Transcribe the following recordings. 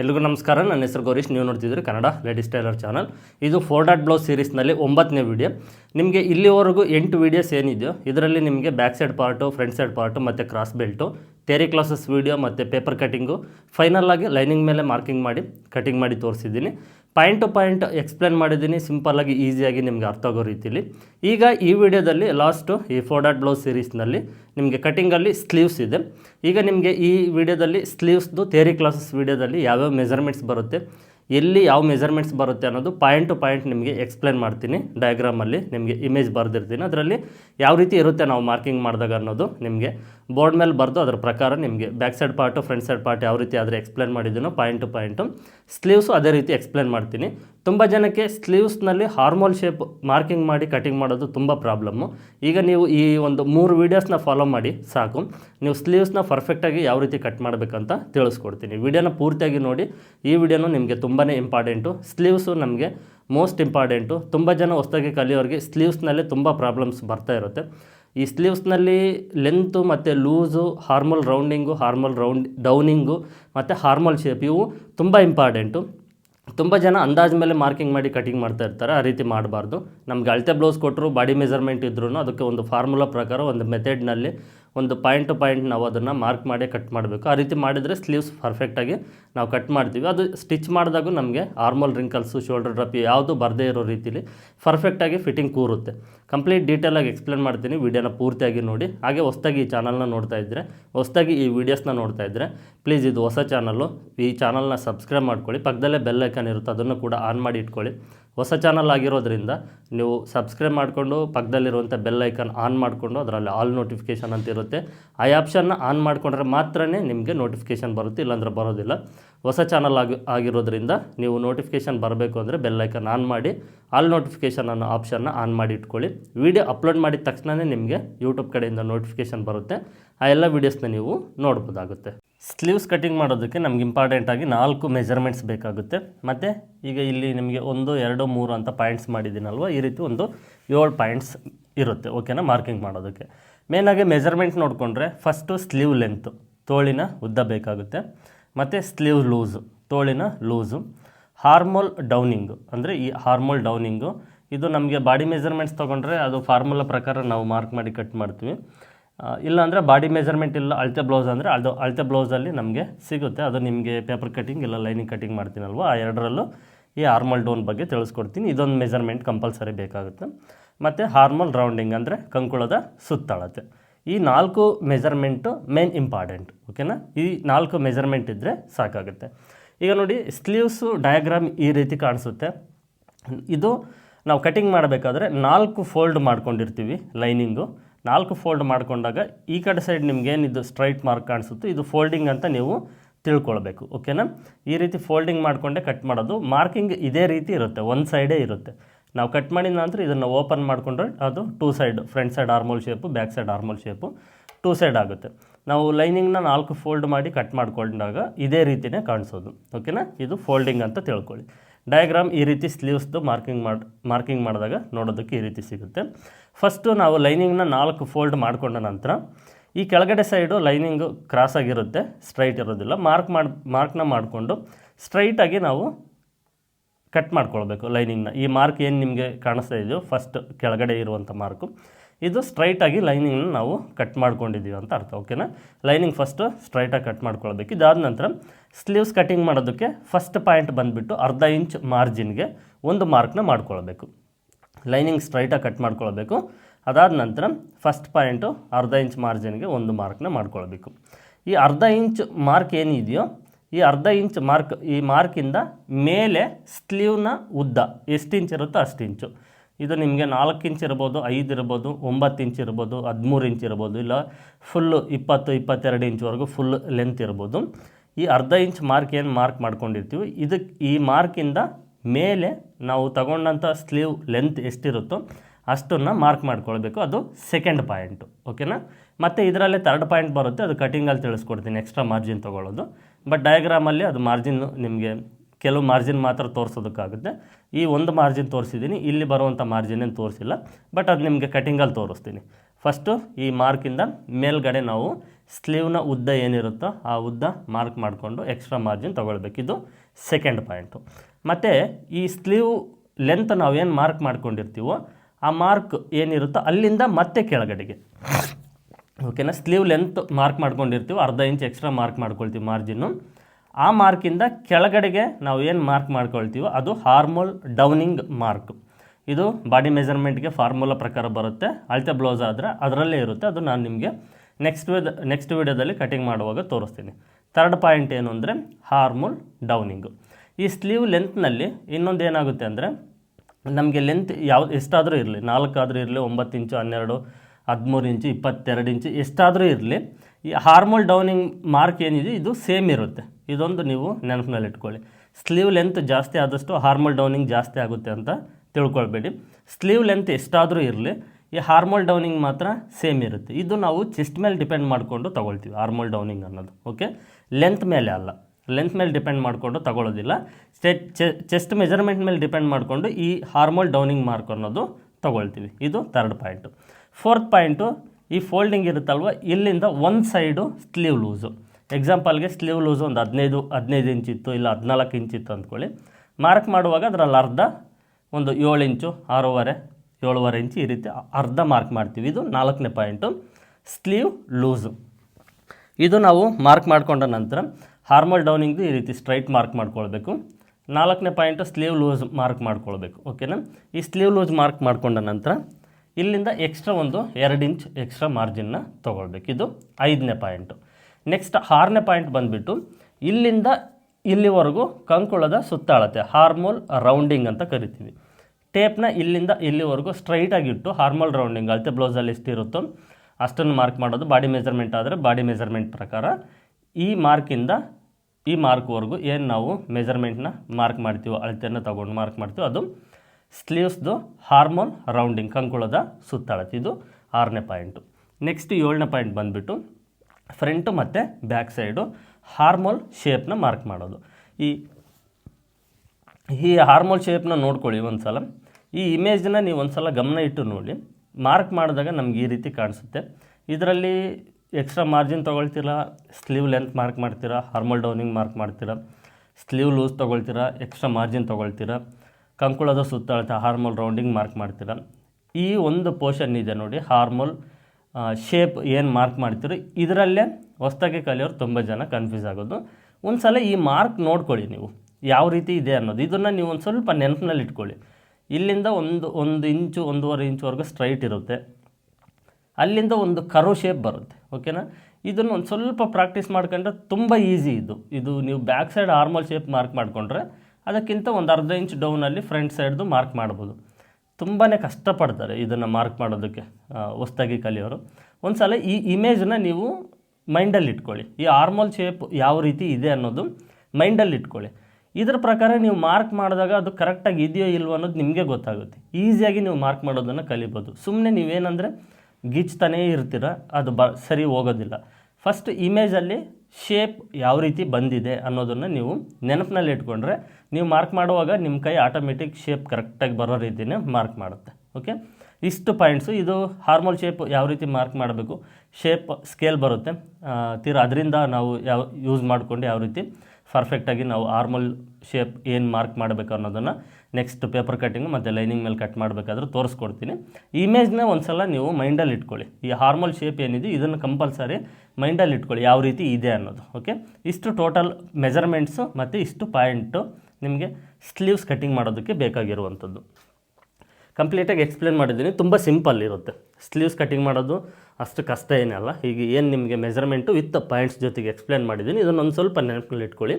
ಎಲ್ರಿಗೂ ನಮಸ್ಕಾರ. ನನ್ನ ಹೆಸರು ಗೌರೀಶ್. ನೀವು ನೋಡ್ತಿದ್ದೀರಿ ಕನ್ನಡ ಲೇಡೀಸ್ ಟೈಲರ್ ಚಾನಲ್. ಇದು ಫೋರ್ ಡಾಟ್ ಬ್ಲೌಸ್ ಸೀರೀಸ್ನಲ್ಲಿ ಒಂಬತ್ತನೇ ವಿಡಿಯೋ. ನಿಮಗೆ ಇಲ್ಲಿವರೆಗೂ ಎಂಟು ವೀಡಿಯೋಸ್ ಏನಿದೆಯೋ, ಇದರಲ್ಲಿ ನಿಮಗೆ back side part, front side part, ಮತ್ತು cross belt theory classes video, ಮತ್ತು ಪೇಪರ್ ಕಟಿಂಗು ಫೈನಲ್ ಆಗಿ ಲೈನಿಂಗ್ ಮೇಲೆ ಮಾರ್ಕಿಂಗ್ ಮಾಡಿ ಕಟಿಂಗ್ ಮಾಡಿ ತೋರಿಸಿದ್ದೀನಿ. ಪಾಯಿಂಟ್ ಟು ಪಾಯಿಂಟ್ ಎಕ್ಸ್ಪ್ಲೇನ್ ಮಾಡಿದ್ದೀನಿ ಸಿಂಪಲ್ಲಾಗಿ ಈಸಿಯಾಗಿ ನಿಮಗೆ ಅರ್ಥ ಆಗೋ ರೀತಿಲಿ. ಈಗ ಈ ವಿಡಿಯೋದಲ್ಲಿ ಲಾಸ್ಟು ಈ ಫೋರ್ ಡಾಟ್ ಬ್ಲೌಸ್ ಸೀರೀಸ್ನಲ್ಲಿ ನಿಮಗೆ ಕಟಿಂಗಲ್ಲಿ ಸ್ಲೀವ್ಸ್ ಇದೆ. ಈಗ ನಿಮಗೆ ಈ ವಿಡಿಯೋದಲ್ಲಿ ಸ್ಲೀವ್ಸ್ದು ಥೇರಿ ಕ್ಲಾಸಸ್ ವಿಡಿಯೋದಲ್ಲಿ ಯಾವ್ಯಾವ ಮೆಜರ್ಮೆಂಟ್ಸ್ ಬರುತ್ತೆ ಎಲ್ಲಿ ಯಾವ ಮೆಜರ್ಮೆಂಟ್ಸ್ ಬರುತ್ತೆ ಅನ್ನೋದು ಪಾಯಿಂಟ್ ಟು ಪಾಯಿಂಟ್ ನಿಮಗೆ ಎಕ್ಸ್ಪ್ಲೇನ್ ಮಾಡ್ತೀನಿ. ಡಯಾಗ್ರಾಮಲ್ಲಿ ನಿಮಗೆ ಇಮೇಜ್ ಬರೆದಿರ್ತೀನಿ. ಅದರಲ್ಲಿ ಯಾವ ರೀತಿ ಇರುತ್ತೆ ನಾವು ಮಾರ್ಕಿಂಗ್ ಮಾಡಿದಾಗ ಅನ್ನೋದು ನಿಮಗೆ ಬೋರ್ಡ್ ಮೇಲೆ ಬರೆದು ಅದರ ಪ್ರಕಾರ ನಿಮಗೆ back side part front side part ಯಾವ ರೀತಿ ಆದರೆ ಎಕ್ಸ್ಪ್ಲೇನ್ ಮಾಡಿದ್ದೀನೋ ಪಾಯಿಂಟ್ ಟು ಪಾಯಿಂಟು ಸ್ಲೀವ್ಸು ಅದೇ ರೀತಿ ಎಕ್ಸ್ಪ್ಲೇನ್ ಮಾಡ್ತೀನಿ. ತುಂಬ ಜನಕ್ಕೆ ಸ್ಲೀವ್ಸ್ನಲ್ಲಿ ಹಾರ್ಮೋಲ್ ಶೇಪ್ ಮಾರ್ಕಿಂಗ್ ಮಾಡಿ ಕಟಿಂಗ್ ಮಾಡೋದು ತುಂಬ ಪ್ರಾಬ್ಲಮ್ಮು ಈಗ ನೀವು ಈ ಒಂದು ಮೂರು ವೀಡಿಯೋಸ್ನ ಫಾಲೋ ಮಾಡಿ ಸಾಕು. ನೀವು ಸ್ಲೀವ್ಸ್ನ ಪರ್ಫೆಕ್ಟಾಗಿ ಯಾವ ರೀತಿ ಕಟ್ ಮಾಡಬೇಕಂತ ತಿಳಿಸ್ಕೊಡ್ತೀನಿ. ವಿಡಿಯೋನ ಪೂರ್ತಿಯಾಗಿ ನೋಡಿ. ಈ ವಿಡಿಯೋನು ನಿಮಗೆ ತುಂಬಾ ಇಂಪಾರ್ಟೆಂಟು ಸ್ಲೀವ್ಸು ನಮಗೆ ಮೋಸ್ಟ್ ಇಂಪಾರ್ಟೆಂಟು ತುಂಬ ಜನ ಹೊಸದಾಗಿ ಕಲಿಯೋರಿಗೆ ಸ್ಲೀವ್ಸ್ನಲ್ಲೇ ತುಂಬ ಪ್ರಾಬ್ಲಮ್ಸ್ ಬರ್ತಾ ಇರುತ್ತೆ. ಈ ಸ್ಲೀವ್ಸ್ನಲ್ಲಿ ಲೆಂತು ಮತ್ತು loose armhole rounding armhole round downing ಮತ್ತು ಹಾರ್ಮಲ್ ಶೇಪ್ ಇವು ತುಂಬ ಇಂಪಾರ್ಟೆಂಟು ತುಂಬ ಜನ ಅಂದಾಜು ಮೇಲೆ ಮಾರ್ಕಿಂಗ್ ಮಾಡಿ ಕಟಿಂಗ್ ಮಾಡ್ತಾ ಇರ್ತಾರೆ, ಆ ರೀತಿ ಮಾಡಬಾರ್ದು. ನಮ್ಗೆ ಅಳತೆ ಬ್ಲೌಸ್ ಕೊಟ್ಟರು ಬಾಡಿ ಮೆಜರ್ಮೆಂಟ್ ಇದ್ರೂ ಅದಕ್ಕೆ ಒಂದು ಫಾರ್ಮುಲಾ ಪ್ರಕಾರ ಒಂದು ಮೆಥಡ್ನಲ್ಲಿ ಒಂದು ಪಾಯಿಂಟ್ ಟು ಪಾಯಿಂಟ್ ನಾವು ಅದನ್ನು ಮಾರ್ಕ್ ಮಾಡಿ ಕಟ್ ಮಾಡಬೇಕು. ಆ ರೀತಿ ಮಾಡಿದರೆ ಸ್ಲೀವ್ಸ್ ಪರ್ಫೆಕ್ಟಾಗಿ ನಾವು ಕಟ್ ಮಾಡ್ತೀವಿ. ಅದು ಸ್ಟಿಚ್ ಮಾಡಿದಾಗೂ ನಮಗೆ ಆರ್ಮಲ್ ರಿಂಕಲ್ಸು ಶೋಲ್ಡರ್ ಡ್ರಪ್ ಯಾವುದು ಬರದೇ ಇರೋ ರೀತಿಲಿ ಪರ್ಫೆಕ್ಟಾಗಿ ಫಿಟ್ಟಿಂಗ್ ಕೂರುತ್ತೆ. ಕಂಪ್ಲೀಟ್ ಡೀಟೇಲಾಗಿ ಎಕ್ಸ್ಪ್ಲೇನ್ ಮಾಡ್ತೀನಿ. ವಿಡಿಯೋನ ಪೂರ್ತಿಯಾಗಿ ನೋಡಿ. ಹಾಗೆ ಹೊಸ್ದಾಗಿ ಈ ಚಾನಲ್ನ ನೋಡ್ತಾ ಇದ್ದರೆ ಹೊಸ್ದಾಗಿ ಈ ವೀಡಿಯೋಸ್ನ ನೋಡ್ತಾ ಇದ್ದರೆ ಪ್ಲೀಸ್ ಇದು ಹೊಸ ಚಾನಲ್ಲು ಈ ಚಾನಲ್ನ ಸಬ್ಸ್ಕ್ರೈಬ್ ಮಾಡ್ಕೊಳ್ಳಿ. ಪಕ್ಕದಲ್ಲೇ ಬೆಲ್ ಐಕನ್ ಇರುತ್ತೆ, ಅದನ್ನು ಕೂಡ ಆನ್ ಮಾಡಿ ಇಟ್ಕೊಳ್ಳಿ. ಹೊಸ ಚಾನಲ್ ಆಗಿರೋದ್ರಿಂದ ನೀವು ಸಬ್ಸ್ಕ್ರೈಬ್ ಮಾಡಿಕೊಂಡು ಪಕ್ಕದಲ್ಲಿರುವಂಥ ಬೆಲ್ ಐಕನ್ ಆನ್ ಮಾಡಿಕೊಂಡು ಅದರಲ್ಲಿ ಆಲ್ ನೋಟಿಫಿಕೇಷನ್ ಅಂತ ಇರುತ್ತೆ. ಆ ಆಪ್ಷನ್ನ ಆನ್ ಮಾಡಿಕೊಂಡ್ರೆ ಮಾತ್ರನೇ ನಿಮಗೆ ನೋಟಿಫಿಕೇಷನ್ ಬರುತ್ತೆ, ಇಲ್ಲಾಂದ್ರೆ ಬರೋದಿಲ್ಲ. ಹೊಸ ಚಾನಲ್ ಆಗಿ, ಆಗಿರೋದ್ರಿಂದ ನೀವು ನೋಟಿಫಿಕೇಷನ್ ಬರಬೇಕು ಅಂದರೆ ಬೆಲ್ ಐಕನ್ ಆನ್ ಮಾಡಿ, ಆಲ್ ನೋಟಿಫಿಕೇಷನ್ ಅನ್ನೋ ಆಪ್ಷನ್ನ ಆನ್ ಮಾಡಿ ಇಟ್ಕೊಳ್ಳಿ. ವಿಡಿಯೋ ಅಪ್ಲೋಡ್ ಮಾಡಿದ ತಕ್ಷಣವೇ ನಿಮಗೆ ಯೂಟ್ಯೂಬ್ ಕಡೆಯಿಂದ ನೋಟಿಫಿಕೇಷನ್ ಬರುತ್ತೆ. ಆ ಎಲ್ಲ ವೀಡಿಯೋಸ್ನ ನೀವು ನೋಡ್ಬೋದಾಗುತ್ತೆ. ಸ್ಲೀವ್ಸ್ ಕಟಿಂಗ್ ಮಾಡೋದಕ್ಕೆ ನಮ್ಗೆ ಇಂಪಾರ್ಟೆಂಟಾಗಿ ನಾಲ್ಕು ಮೆಜರ್ಮೆಂಟ್ಸ್ ಬೇಕಾಗುತ್ತೆ. ಮತ್ತು ಈಗ ಇಲ್ಲಿ ನಿಮಗೆ ಒಂದು, ಎರಡು, ಮೂರು ಅಂತ ಪಾಯಿಂಟ್ಸ್ ಮಾಡಿದ್ದೀನಲ್ವ? ಈ ರೀತಿ ಒಂದು ಏಳು ಪಾಯಿಂಟ್ಸ್ ಇರುತ್ತೆ. ಓಕೆನಾ ಮಾರ್ಕಿಂಗ್ ಮಾಡೋದಕ್ಕೆ. ಮೇನಾಗಿ ಮೆಜರ್ಮೆಂಟ್ ನೋಡಿಕೊಂಡ್ರೆ ಫಸ್ಟು ಸ್ಲೀವ್ ಲೆಂತು ತೋಳಿನ ಉದ್ದ ಬೇಕಾಗುತ್ತೆ. ಮತ್ತು ಸ್ಲೀವ್ ಲೂಸು ತೋಳಿನ ಲೂಸು ಹಾರ್ಮೋಲ್ ಡೌನಿಂಗು ಅಂದರೆ ಈ ಹಾರ್ಮೋಲ್ ಡೌನಿಂಗು ಇದು ನಮಗೆ ಬಾಡಿ ಮೆಜರ್ಮೆಂಟ್ಸ್ ತೊಗೊಂಡ್ರೆ ಅದು ಫಾರ್ಮುಲಾ ಪ್ರಕಾರ ನಾವು ಮಾರ್ಕ್ ಮಾಡಿ ಕಟ್ ಮಾಡ್ತೀವಿ. ಇಲ್ಲ ಅಂದರೆ ಬಾಡಿ ಮೆಜರ್ಮೆಂಟ್ ಇಲ್ಲ, ಅಳತೆ ಬ್ಲೌಸ್ ಅಂದರೆ ಅದು ಅಳತೆ ಬ್ಲೌಸಲ್ಲಿ ನಮಗೆ ಸಿಗುತ್ತೆ. ಅದು ನಿಮಗೆ ಪೇಪರ್ ಕಟಿಂಗ್ ಇಲ್ಲ ಲೈನಿಂಗ್ ಕಟ್ಟಿಂಗ್ ಮಾಡ್ತೀನಲ್ವ? ಆ ಎರಡರಲ್ಲೂ ಈ ಹಾರ್ಮಲ್ ಡೋನ್ ಬಗ್ಗೆ ತಿಳಿಸ್ಕೊಡ್ತೀನಿ. ಇದೊಂದು ಮೆಜರ್ಮೆಂಟ್ ಕಂಪಲ್ಸರಿ ಬೇಕಾಗುತ್ತೆ. ಮತ್ತು ಹಾರ್ಮಲ್ ರೌಂಡಿಂಗ್ ಅಂದರೆ ಕಂಕುಳದ ಸುತ್ತಳತೆ. ಈ ನಾಲ್ಕು ಮೆಜರ್ಮೆಂಟು ಮೇನ್ ಇಂಪಾರ್ಟೆಂಟ್ ಓಕೆನಾ ಈ ನಾಲ್ಕು ಮೆಜರ್ಮೆಂಟ್ ಇದ್ದರೆ ಸಾಕಾಗುತ್ತೆ. ಈಗ ನೋಡಿ ಸ್ಲೀವ್ಸು ಡಯಾಗ್ರಾಮ್ ಈ ರೀತಿ ಕಾಣಿಸುತ್ತೆ. ಇದು ನಾವು ಕಟಿಂಗ್ ಮಾಡಬೇಕಾದ್ರೆ ನಾಲ್ಕು ಫೋಲ್ಡ್ ಮಾಡ್ಕೊಂಡಿರ್ತೀವಿ ಲೈನಿಂಗು ನಾಲ್ಕು ಫೋಲ್ಡ್ ಮಾಡಿಕೊಂಡಾಗ ಈ ಕಡೆ ಸೈಡ್ ನಿಮ್ಗೇನಿದು ಸ್ಟ್ರೈಟ್ ಮಾರ್ಕ್ ಕಾಣಿಸುತ್ತೆ ಇದು ಫೋಲ್ಡಿಂಗ್ ಅಂತ ನೀವು ತಿಳ್ಕೊಳ್ಬೇಕು ಓಕೆನಾ ಈ ರೀತಿ ಫೋಲ್ಡಿಂಗ್ ಮಾಡಿಕೊಂಡೇ ಕಟ್ ಮಾಡೋದು ಮಾರ್ಕಿಂಗ್ ಇದೇ ರೀತಿ ಇರುತ್ತೆ, ಒಂದು ಸೈಡೇ ಇರುತ್ತೆ. ನಾವು ಕಟ್ ಮಾಡಿದ ನಂತರ ಇದನ್ನು ಓಪನ್ ಮಾಡಿಕೊಂಡ್ರೆ ಅದು two side front side armhole shape back side armhole shape two side ಆಗುತ್ತೆ. ನಾವು ಲೈನಿಂಗ್ನ ನಾಲ್ಕು ಫೋಲ್ಡ್ ಮಾಡಿ ಕಟ್ ಮಾಡಿಕೊಂಡಾಗ ಇದೇ ರೀತಿಯೇ ಕಾಣಿಸೋದು ಓಕೆನಾ ಇದು ಫೋಲ್ಡಿಂಗ್ ಅಂತ ತಿಳ್ಕೊಳ್ಳಿ. ಡಯಾಗ್ರಾಮ್ ಈ ರೀತಿ ಸ್ಲೀವ್ಸ್ದು ಮಾರ್ಕಿಂಗ್ ಮಾಡಿ ಮಾರ್ಕಿಂಗ್ ಮಾಡಿದಾಗ ನೋಡೋದಕ್ಕೆ ಈ ರೀತಿ ಸಿಗುತ್ತೆ. ಫಸ್ಟು ನಾವು ಲೈನಿಂಗ್ನ ನಾಲ್ಕು ಫೋಲ್ಡ್ ಮಾಡಿಕೊಂಡ ನಂತರ ಈ ಕೆಳಗಡೆ ಸೈಡು ಲೈನಿಂಗು ಕ್ರಾಸ್ ಆಗಿರುತ್ತೆ ಸ್ಟ್ರೈಟ್ ಇರೋದಿಲ್ಲ. ಮಾರ್ಕ್ ಮಾಡಿ ಮಾರ್ಕ್ನ ಮಾಡಿಕೊಂಡು ಸ್ಟ್ರೈಟಾಗಿ ನಾವು ಕಟ್ ಮಾಡ್ಕೊಳ್ಬೇಕು ಲೈನಿಂಗ್ನ ಈ ಮಾರ್ಕ್ ಏನು ನಿಮಗೆ ಕಾಣಿಸ್ತಾ ಇದೆಯೋ ಫಸ್ಟ್ ಕೆಳಗಡೆ ಇರುವಂಥ ಮಾರ್ಕು ಇದು ಸ್ಟ್ರೈಟಾಗಿ ಲೈನಿಂಗ್ನ ನಾವು ಕಟ್ ಮಾಡ್ಕೊಂಡಿದ್ದೀವಿ ಅಂತ ಅರ್ಥ ಓಕೆನಾ ಲೈನಿಂಗ್ ಫಸ್ಟು ಸ್ಟ್ರೈಟಾಗಿ ಕಟ್ ಮಾಡ್ಕೊಳ್ಬೇಕು ಇದಾದ ನಂತರ ಸ್ಲೀವ್ಸ್ ಕಟಿಂಗ್ ಮಾಡೋದಕ್ಕೆ ಫಸ್ಟ್ ಪಾಯಿಂಟ್ ಬಂದುಬಿಟ್ಟು ಅರ್ಧ ಇಂಚ್ ಮಾರ್ಜಿನ್ಗೆ ಒಂದು ಮಾರ್ಕ್ನ ಮಾಡ್ಕೊಳ್ಬೇಕು. ಲೈನಿಂಗ್ ಸ್ಟ್ರೈಟಾಗಿ ಕಟ್ ಮಾಡ್ಕೊಳ್ಬೇಕು. ಅದಾದ ನಂತರ ಫಸ್ಟ್ ಪಾಯಿಂಟು ಅರ್ಧ ಇಂಚ್ ಮಾರ್ಜಿನ್ಗೆ ಒಂದು ಮಾರ್ಕ್ನ ಮಾಡ್ಕೊಳ್ಬೇಕು. ಈ ಅರ್ಧ ಇಂಚ್ ಮಾರ್ಕ್ ಏನಿದೆಯೋ, ಈ ಅರ್ಧ ಇಂಚ್ ಮಾರ್ಕ್ ಈ ಮಾರ್ಕಿಂದ ಮೇಲೆ ಸ್ಲೀವ್ನ ಉದ್ದ, ಎಷ್ಟು ಇಂಚ್ ಇರುತ್ತೋ ಅಷ್ಟು ಇಂಚು ಇದು ನಿಮಗೆ ನಾಲ್ಕು ಇಂಚ್ ಇರ್ಬೋದು, ಐದು ಇರ್ಬೋದು, ಒಂಬತ್ತು ಇಂಚ್ ಇರ್ಬೋದು, ಹದಿಮೂರು ಇಂಚ್ ಇರ್ಬೋದು, ಇಲ್ಲ ಫುಲ್ಲು ಇಪ್ಪತ್ತು, ಇಪ್ಪತ್ತೆರಡು ಇಂಚ್ವರೆಗೂ ಫುಲ್ ಲೆಂತ್ ಇರ್ಬೋದು. ಈ ಅರ್ಧ ಇಂಚ್ ಮಾರ್ಕ್ ಏನು ಮಾರ್ಕ್ ಮಾಡ್ಕೊಂಡಿರ್ತೀವಿ? ಇದಕ್ಕೆ ಈ ಮಾರ್ಕಿಂದ ಮೇಲೆ ನಾವು ತಗೊಂಡಂಥ ಸ್ಲೀವ್ ಲೆಂತ್ ಎಷ್ಟಿರುತ್ತೋ ಅಷ್ಟನ್ನು ಮಾರ್ಕ್ ಮಾಡ್ಕೊಳ್ಬೇಕು. ಅದು ಸೆಕೆಂಡ್ ಪಾಯಿಂಟು ಓಕೆನಾ ಮತ್ತು ಇದರಲ್ಲೇ ತರ್ಡ್ ಪಾಯಿಂಟ್ ಬರುತ್ತೆ. ಅದು ಕಟಿಂಗಲ್ಲಿ ತಿಳಿಸ್ಕೊಡ್ತೀನಿ ಎಕ್ಸ್ಟ್ರಾ ಮಾರ್ಜಿನ್ ತೊಗೊಳ್ಳೋದು. ಬಟ್ ಡಯಾಗ್ರಾಮಲ್ಲಿ ಅದು ಮಾರ್ಜಿನ್ ನಿಮಗೆ ಕೆಲವು ಮಾರ್ಜಿನ್ ಮಾತ್ರ ತೋರಿಸೋದಕ್ಕಾಗುತ್ತೆ. ಈ ಒಂದು ಮಾರ್ಜಿನ್ ತೋರಿಸಿದ್ದೀನಿ, ಇಲ್ಲಿ ಬರುವಂಥ ಮಾರ್ಜಿನ್ ಏನು ತೋರಿಸಿಲ್ಲ ಬಟ್ ಅದು ನಿಮಗೆ ಕಟಿಂಗಲ್ಲಿ ತೋರಿಸ್ತೀನಿ. ಫಸ್ಟು ಈ ಮಾರ್ಕಿಂದ ಮೇಲ್ಗಡೆ ನಾವು ಸ್ಲೀವ್ನ ಉದ್ದ ಏನಿರುತ್ತೋ ಆ ಉದ್ದ ಮಾರ್ಕ್ ಮಾಡಿಕೊಂಡು ಎಕ್ಸ್ಟ್ರಾ ಮಾರ್ಜಿನ್ ತೊಗೊಳ್ಬೇಕು. ಇದು ಸೆಕೆಂಡ್ ಪಾಯಿಂಟು ಮತ್ತು ಈ ಸ್ಲೀವ್ ಲೆಂತ್ ನಾವೇನು ಮಾರ್ಕ್ ಮಾಡ್ಕೊಂಡಿರ್ತೀವೋ, ಆ ಮಾರ್ಕ್ ಏನಿರುತ್ತೋ ಅಲ್ಲಿಂದ ಮತ್ತೆ ಕೆಳಗಡೆಗೆ. ಓಕೆನಾ ಸ್ಲೀವ್ ಲೆಂತ್ ಮಾರ್ಕ್ ಮಾಡ್ಕೊಂಡಿರ್ತೀವಿ, ಅರ್ಧ ಇಂಚ್ ಎಕ್ಸ್ಟ್ರಾ ಮಾರ್ಕ್ ಮಾಡ್ಕೊಳ್ತೀವಿ ಮಾರ್ಜಿನ್ನು ಆ ಮಾರ್ಕಿಂದ ಕೆಳಗಡೆಗೆ ನಾವು ಏನು ಮಾರ್ಕ್ ಮಾಡ್ಕೊಳ್ತೀವೋ ಅದು ಹಾರ್ಮೋಲ್ ಡೌನಿಂಗ್ ಮಾರ್ಕ್. ಇದು ಬಾಡಿ ಮೆಜರ್ಮೆಂಟ್ಗೆ ಫಾರ್ಮುಲಾ ಪ್ರಕಾರ ಬರುತ್ತೆ. ಅಳತೆ ಬ್ಲೌಸ್ ಆದರೆ ಅದರಲ್ಲೇ ಇರುತ್ತೆ. ಅದು ನಾನು ನಿಮಗೆ ನೆಕ್ಸ್ಟ್ ವಿದ್ ನೆಕ್ಸ್ಟ್ ವೀಡಿಯೋದಲ್ಲಿ ಕಟಿಂಗ್ ಮಾಡುವಾಗ ತೋರಿಸ್ತೀನಿ. ಥರ್ಡ್ ಪಾಯಿಂಟ್ ಏನು ಅಂದರೆ ಹಾರ್ಮೋಲ್ ಡೌನಿಂಗು. ಈ ಸ್ಲೀವ್ ಲೆಂತ್ನಲ್ಲಿ ಇನ್ನೊಂದು ಏನಾಗುತ್ತೆ ಅಂದರೆ ನಮಗೆ ಲೆಂತ್ ಯಾವ, ಎಷ್ಟಾದರೂ ಇರಲಿ. ನಾಲ್ಕಾದರೂ ಇರಲಿ, ಒಂಬತ್ತು ಇಂಚು, ಹನ್ನೆರಡು, ಹದಿಮೂರು ಇಂಚು, ಇಪ್ಪತ್ತೆರಡು ಇಂಚು, ಎಷ್ಟಾದರೂ ಇರಲಿ. ಈ ಹಾರ್ಮೋಲ್ ಡೌನಿಂಗ್ ಮಾರ್ಕ್ ಏನಿದೆ, ಇದು ಸೇಮ್ ಇರುತ್ತೆ. ಇದೊಂದು ನೀವು ನೆನಪಿನಲ್ಲಿಟ್ಕೊಳ್ಳಿ. ಸ್ಲೀವ್ ಲೆಂತ್ ಜಾಸ್ತಿ ಆದಷ್ಟು ಹಾರ್ಮಲ್ ಡೌನಿಂಗ್ ಜಾಸ್ತಿ ಆಗುತ್ತೆ ಅಂತ ತಿಳ್ಕೊಳ್ಬೇಡಿ. ಸ್ಲೀವ್ ಲೆಂತ್ ಎಷ್ಟಾದರೂ ಇರಲಿ, ಈ ಹಾರ್ಮಲ್ ಡೌನಿಂಗ್ ಮಾತ್ರ ಸೇಮ್ ಇರುತ್ತೆ. ಇದು ನಾವು ಚೆಸ್ಟ್ ಮೇಲೆ ಡಿಪೆಂಡ್ ಮಾಡಿಕೊಂಡು ತೊಗೊಳ್ತೀವಿ ಹಾರ್ಮಲ್ ಡೌನಿಂಗ್ ಅನ್ನೋದು, ಓಕೆ? ಲೆಂತ್ ಮೇಲೆ ಅಲ್ಲ. ಲೆಂತ್ ಮೇಲೆ ಡಿಪೆಂಡ್ ಮಾಡಿಕೊಂಡು ತಗೊಳ್ಳೋದಿಲ್ಲ. ಚೆಸ್ಟ್ ಮೆಜರ್ಮೆಂಟ್ ಮೇಲೆ ಡಿಪೆಂಡ್ ಮಾಡಿಕೊಂಡು ಈ ಹಾರ್ಮಲ್ ಡೌನಿಂಗ್ ಮಾರ್ಕ್ ಅನ್ನೋದು ತೊಗೊಳ್ತೀವಿ. ಇದು ಥರ್ಡ್ ಪಾಯಿಂಟು. ಫೋರ್ತ್ ಪಾಯಿಂಟು, ಈ ಫೋಲ್ಡಿಂಗ್ ಇರುತ್ತಲ್ವ, ಇಲ್ಲಿಂದ ಒಂದು ಸೈಡು ಸ್ಲೀವ್ ಲೂಸು. ಎಕ್ಸಾಂಪಲ್ಗೆ ಸ್ಲೀವ್ ಲೂಸ್ ಒಂದು ಹದಿನೈದು ಹದಿನೈದು ಇಂಚಿತ್ತು ಇಲ್ಲ ಹದಿನಾಲ್ಕು ಇಂಚಿತ್ತು ಅಂದ್ಕೊಳ್ಳಿ. ಮಾರ್ಕ್ ಮಾಡುವಾಗ ಅದರಲ್ಲಿ ಅರ್ಧ, ಒಂದು ಏಳು ಇಂಚು ಆರೂವರೆ, ಏಳುವರೆ ಇಂಚು ಈ ರೀತಿ ಅರ್ಧ ಮಾರ್ಕ್ ಮಾಡ್ತೀವಿ. ಇದು ನಾಲ್ಕನೇ ಪಾಯಿಂಟು ಸ್ಲೀವ್ ಲೂಸು ಇದು ನಾವು ಮಾರ್ಕ್ ಮಾಡಿಕೊಂಡ ನಂತರ ಹಾರ್ಮಲ್ ಡೌನಿಂಗ್ದು ಈ ರೀತಿ ಸ್ಟ್ರೈಟ್ ಮಾರ್ಕ್ ಮಾಡ್ಕೊಳ್ಬೇಕು. ನಾಲ್ಕನೇ ಪಾಯಿಂಟು ಸ್ಲೀವ್ ಲೂಸ್ ಮಾರ್ಕ್ ಮಾಡ್ಕೊಳ್ಬೇಕು. ಓಕೆನಾ ಈ ಸ್ಲೀವ್ ಲೂಸ್ ಮಾರ್ಕ್ ಮಾಡಿಕೊಂಡ ನಂತರ ಇಲ್ಲಿಂದ ಎಕ್ಸ್ಟ್ರಾ ಒಂದು ಎರಡು ಇಂಚ್ ಎಕ್ಸ್ಟ್ರಾ ಮಾರ್ಜಿನ್ನ ತೊಗೊಳ್ಬೇಕು. ಇದು ಐದನೇ ಪಾಯಿಂಟು ನೆಕ್ಸ್ಟ್ ಆರನೇ ಪಾಯಿಂಟ್ ಬಂದುಬಿಟ್ಟು ಇಲ್ಲಿಂದ ಇಲ್ಲಿವರೆಗೂ ಕಂಕುಳದ ಸುತ್ತಾಳತೆ, ಹಾರ್ಮೋಲ್ ರೌಂಡಿಂಗ್ ಅಂತ ಕರಿತೀವಿ. ಟೇಪ್ನ ಇಲ್ಲಿಂದ ಇಲ್ಲಿವರೆಗೂ ಸ್ಟ್ರೈಟಾಗಿಟ್ಟು ಹಾರ್ಮೋಲ್ ರೌಂಡಿಂಗ್ ಅಳತೆ ಬ್ಲೌಸಲ್ಲಿ ಎಷ್ಟಿರುತ್ತೋ ಅಷ್ಟನ್ನು ಮಾರ್ಕ್ ಮಾಡೋದು. ಬಾಡಿ ಮೆಜರ್ಮೆಂಟ್ ಆದರೆ ಬಾಡಿ ಮೆಜರ್ಮೆಂಟ್ ಪ್ರಕಾರ ಈ ಮಾರ್ಕಿಂದ ಈ ಮಾರ್ಕ್ವರೆಗೂ ಏನು ನಾವು ಮೆಜರ್ಮೆಂಟ್ನ ಮಾರ್ಕ್ ಮಾಡ್ತೀವೋ, ಅಳತೆಯನ್ನು ತಗೊಂಡು ಮಾರ್ಕ್ ಮಾಡ್ತೀವೋ, ಅದು ಸ್ಲೀವ್ಸ್ದು ಹಾರ್ಮೋನ್ ರೌಂಡಿಂಗ್ ಕಂಕುಳದ ಸುತ್ತಾಳತೆ. ಇದು ಆರನೇ ಪಾಯಿಂಟು ನೆಕ್ಸ್ಟ್ ಏಳನೇ ಪಾಯಿಂಟ್ ಬಂದುಬಿಟ್ಟು ಫ್ರಂಟು ಮತ್ತು ಬ್ಯಾಕ್ ಸೈಡು ಹಾರ್ಮೋಲ್ ಶೇಪ್ನ ಮಾರ್ಕ್ ಮಾಡೋದು. ಈ ಈ ಹಾರ್ಮೋಲ್ ಶೇಪ್ನ ನೋಡ್ಕೊಳ್ಳಿ ಒಂದು ಸಲ ಈ ಇಮೇಜ್ನ ನೀವು ಒಂದು ಸಲ ಗಮನ ಇಟ್ಟು ನೋಡಿ. ಮಾರ್ಕ್ ಮಾಡಿದಾಗ ನಮ್ಗೆ ಈ ರೀತಿ ಕಾಣಿಸುತ್ತೆ. ಇದರಲ್ಲಿ ಎಕ್ಸ್ಟ್ರಾ ಮಾರ್ಜಿನ್ ತೊಗೊಳ್ತೀರಾ? ಸ್ಲೀವ್ ಲೆಂತ್ ಮಾರ್ಕ್ ಮಾಡ್ತೀರಾ? ಹಾರ್ಮೋಲ್ ಡೌನಿಂಗ್ ಮಾರ್ಕ್ ಮಾಡ್ತೀರಾ? ಸ್ಲೀವ್ ಲೂಸ್ ತೊಗೊಳ್ತೀರಾ? ಎಕ್ಸ್ಟ್ರಾ ಮಾರ್ಜಿನ್ ತೊಗೊಳ್ತೀರಾ? ಕಂಕುಳದ ಸುತ್ತಳತೆ ಹಾರ್ಮೋಲ್ ರೌಂಡಿಂಗ್ ಮಾರ್ಕ್ ಮಾಡ್ತೀರಾ? ಈ ಒಂದು ಪೋರ್ಷನ್ ಇದೆ ನೋಡಿ ಹಾರ್ಮೋಲ್ ಶೇಪ್ ಏನು ಮಾರ್ಕ್ ಮಾಡ್ತೀರೋ ಇದರಲ್ಲೇ ಹೊಸ್ದಾಗಿ ಕಲಿಯೋರು ತುಂಬ ಜನ ಕನ್ಫ್ಯೂಸ್ ಆಗೋದು. ಒಂದು ಸಲ ಈ ಮಾರ್ಕ್ ನೋಡ್ಕೊಳ್ಳಿ ನೀವು, ಯಾವ ರೀತಿ ಇದೆ ಅನ್ನೋದು. ಇದನ್ನು ನೀವು ಒಂದು ಸ್ವಲ್ಪ ನೆನಪಿನಲ್ಲಿ ಇಟ್ಕೊಳ್ಳಿ. ಇಲ್ಲಿಂದ ಒಂದು ಒಂದು ಇಂಚು, ಒಂದೂವರೆ ಇಂಚುವರೆಗೂ ಸ್ಟ್ರೈಟ್ ಇರುತ್ತೆ. ಅಲ್ಲಿಂದ ಒಂದು ಕರು ಶೇಪ್ ಬರುತ್ತೆ ಓಕೆನಾ ಇದನ್ನು ಒಂದು ಸ್ವಲ್ಪ ಪ್ರಾಕ್ಟೀಸ್ ಮಾಡ್ಕೊಂಡ್ರೆ ತುಂಬ ಈಸಿ ಇದು. ಇದು ನೀವು back side armhole shape mark ಮಾಡಿಕೊಂಡ್ರೆ ಅದಕ್ಕಿಂತ ಒಂದು ಅರ್ಧ ಇಂಚ್ ಡೌನಲ್ಲಿ ಫ್ರಂಟ್ ಸೈಡ್ದು ಮಾರ್ಕ್ ಮಾಡ್ಬೋದು. ತುಂಬಾ ಕಷ್ಟಪಡ್ತಾರೆ ಇದನ್ನು ಮಾರ್ಕ್ ಮಾಡೋದಕ್ಕೆ ಹೊಸ್ದಾಗಿ ಕಲಿಯೋರು. ಒಂದು ಸಲ ಈ ಇಮೇಜನ್ನ ನೀವು ಮೈಂಡಲ್ಲಿ ಇಟ್ಕೊಳ್ಳಿ. ಈ ಆರ್ಮಲ್ ಶೇಪ್ ಯಾವ ರೀತಿ ಇದೆ ಅನ್ನೋದು ಮೈಂಡಲ್ಲಿ ಇಟ್ಕೊಳ್ಳಿ. ಇದ್ರ ಪ್ರಕಾರ ನೀವು ಮಾರ್ಕ್ ಮಾಡಿದಾಗ ಅದು ಕರೆಕ್ಟಾಗಿ ಇದೆಯೋ ಇಲ್ವೋ ಅನ್ನೋದು ನಿಮಗೆ ಗೊತ್ತಾಗುತ್ತೆ. ಈಸಿಯಾಗಿ ನೀವು ಮಾರ್ಕ್ ಮಾಡೋದನ್ನು ಕಲಿಬೋದು. ಸುಮ್ಮನೆ ನೀವೇನಂದರೆ ಗಿಚ್ತಾನೇ ಇರ್ತೀರ, ಅದು ಬ ಸರಿ ಹೋಗೋದಿಲ್ಲ. ಫಸ್ಟ್ ಇಮೇಜಲ್ಲಿ ಶೇಪ್ ಯಾವ ರೀತಿ ಬಂದಿದೆ ಅನ್ನೋದನ್ನು ನೀವು ನೆನಪಿನಲ್ಲಿ ಇಟ್ಕೊಂಡ್ರೆ, ನೀವು ಮಾರ್ಕ್ ಮಾಡುವಾಗ ನಿಮ್ಮ ಕೈ ಆಟೋಮೆಟಿಕ್ ಶೇಪ್ ಕರೆಕ್ಟಾಗಿ ಬರೋ ರೀತಿಯೇ ಮಾರ್ಕ್ ಮಾಡುತ್ತೆ ಓಕೆ ಇಷ್ಟು ಪಾಯಿಂಟ್ಸು ಇದು ಹಾರ್ಮೋಲ್ ಶೇಪ್ ಯಾವ ರೀತಿ ಮಾರ್ಕ್ ಮಾಡಬೇಕು ಶೇಪ್ ಸ್ಕೇಲ್ ಬರುತ್ತೆ. ತೀರ ಅದರಿಂದ ನಾವು ಯಾವ ಯೂಸ್ ಮಾಡಿಕೊಂಡು ಯಾವ ರೀತಿ ಪರ್ಫೆಕ್ಟಾಗಿ ನಾವು ಹಾರ್ಮೋಲ್ ಶೇಪ್ ಏನು ಮಾರ್ಕ್ ಮಾಡಬೇಕು ಅನ್ನೋದನ್ನು ನೆಕ್ಸ್ಟ್ ಪೇಪರ್ ಕಟ್ಟಿಂಗ್ ಮತ್ತು ಲೈನಿಂಗ್ ಮೇಲೆ ಕಟ್ ಮಾಡಬೇಕಾದ್ರೆ ತೋರಿಸ್ಕೊಡ್ತೀನಿ. ಇಮೇಜ್ನ ಒಂದು ಸಲ ನೀವು ಮೈಂಡಲ್ಲಿ ಇಟ್ಕೊಳ್ಳಿ. ಈ ಹಾರ್ಮಲ್ ಶೇಪ್ ಏನಿದೆ, ಇದನ್ನು ಕಂಪಲ್ಸರಿ ಮೈಂಡಲ್ಲಿ ಇಟ್ಕೊಳ್ಳಿ ಯಾವ ರೀತಿ ಇದೆ ಅನ್ನೋದು ಓಕೆ ಇಷ್ಟು ಟೋಟಲ್ ಮೆಜರ್ಮೆಂಟ್ಸು ಮತ್ತು ಇಷ್ಟು ಪಾಯಿಂಟು ನಿಮಗೆ ಸ್ಲೀವ್ಸ್ ಕಟ್ಟಿಂಗ್ ಮಾಡೋದಕ್ಕೆ ಬೇಕಾಗಿರುವಂಥದ್ದು. ಕಂಪ್ಲೀಟಾಗಿ ಎಕ್ಸ್ಪ್ಲೇನ್ ಮಾಡಿದ್ದೀನಿ. ತುಂಬ ಸಿಂಪಲ್ ಇರುತ್ತೆ. ಸ್ಲೀವ್ಸ್ ಕಟಿಂಗ್ ಮಾಡೋದು ಅಷ್ಟು ಕಷ್ಟ ಏನಲ್ಲ. ಈಗ ಏನು ನಿಮಗೆ ಮೆಜರ್ಮೆಂಟು ವಿತ್ ಪಾಯಿಂಟ್ಸ್ ಜೊತೆಗೆ ಎಕ್ಸ್ಪ್ಲೇನ್ ಮಾಡಿದ್ದೀನಿ. ಇದನ್ನೊಂದು ಸ್ವಲ್ಪ ನೆನಪಲ್ಲಿ ಇಟ್ಕೊಳ್ಳಿ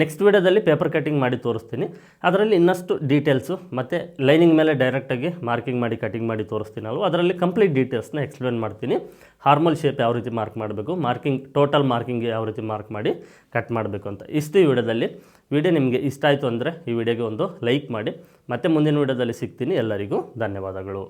ನೆಕ್ಸ್ಟ್ ವೀಡಿಯೋದಲ್ಲಿ ಪೇಪರ್ ಕಟಿಂಗ್ ಮಾಡಿ ತೋರಿಸ್ತೀನಿ. ಅದರಲ್ಲಿ ಇನ್ನಷ್ಟು ಡೀಟೇಲ್ಸು ಮತ್ತು ಲೈನಿಂಗ್ ಮೇಲೆ ಡೈರೆಕ್ಟಾಗಿ ಮಾರ್ಕಿಂಗ್ ಮಾಡಿ ಕಟಿಂಗ್ ಮಾಡಿ ತೋರಿಸ್ತೀನಿ ನಾವು ಅದರಲ್ಲಿ ಕಂಪ್ಲೀಟ್ ಡೀಟೇಲ್ಸ್ನ ಎಕ್ಸ್ಪ್ಲೇನ್ ಮಾಡ್ತೀನಿ. ಹಾರ್ಮಲ್ ಶೇಪ್ ಯಾವ ರೀತಿ ಮಾರ್ಕ್ ಮಾಡಬೇಕು ಮಾರ್ಕಿಂಗ್ ಟೋಟಲ್ ಮಾರ್ಕಿಂಗ್ ಯಾವ ರೀತಿ ಮಾರ್ಕ್ ಮಾಡಿ ಕಟ್ ಮಾಡಬೇಕು ಅಂತ. ಇಷ್ಟು ಈ ವಿಡಿಯೋದಲ್ಲಿ. ವಿಡಿಯೋ ನಿಮಗೆ ಇಷ್ಟ ಆಯಿತು ಅಂದರೆ ಈ ವಿಡಿಯೋಗೆ ಒಂದು ಲೈಕ್ ಮಾಡಿ. ಮತ್ತೆ ಮುಂದಿನ ವಿಡಿಯೋದಲ್ಲಿ ಸಿಗ್ತೀನಿ. ಎಲ್ಲರಿಗೂ ಧನ್ಯವಾದಗಳು.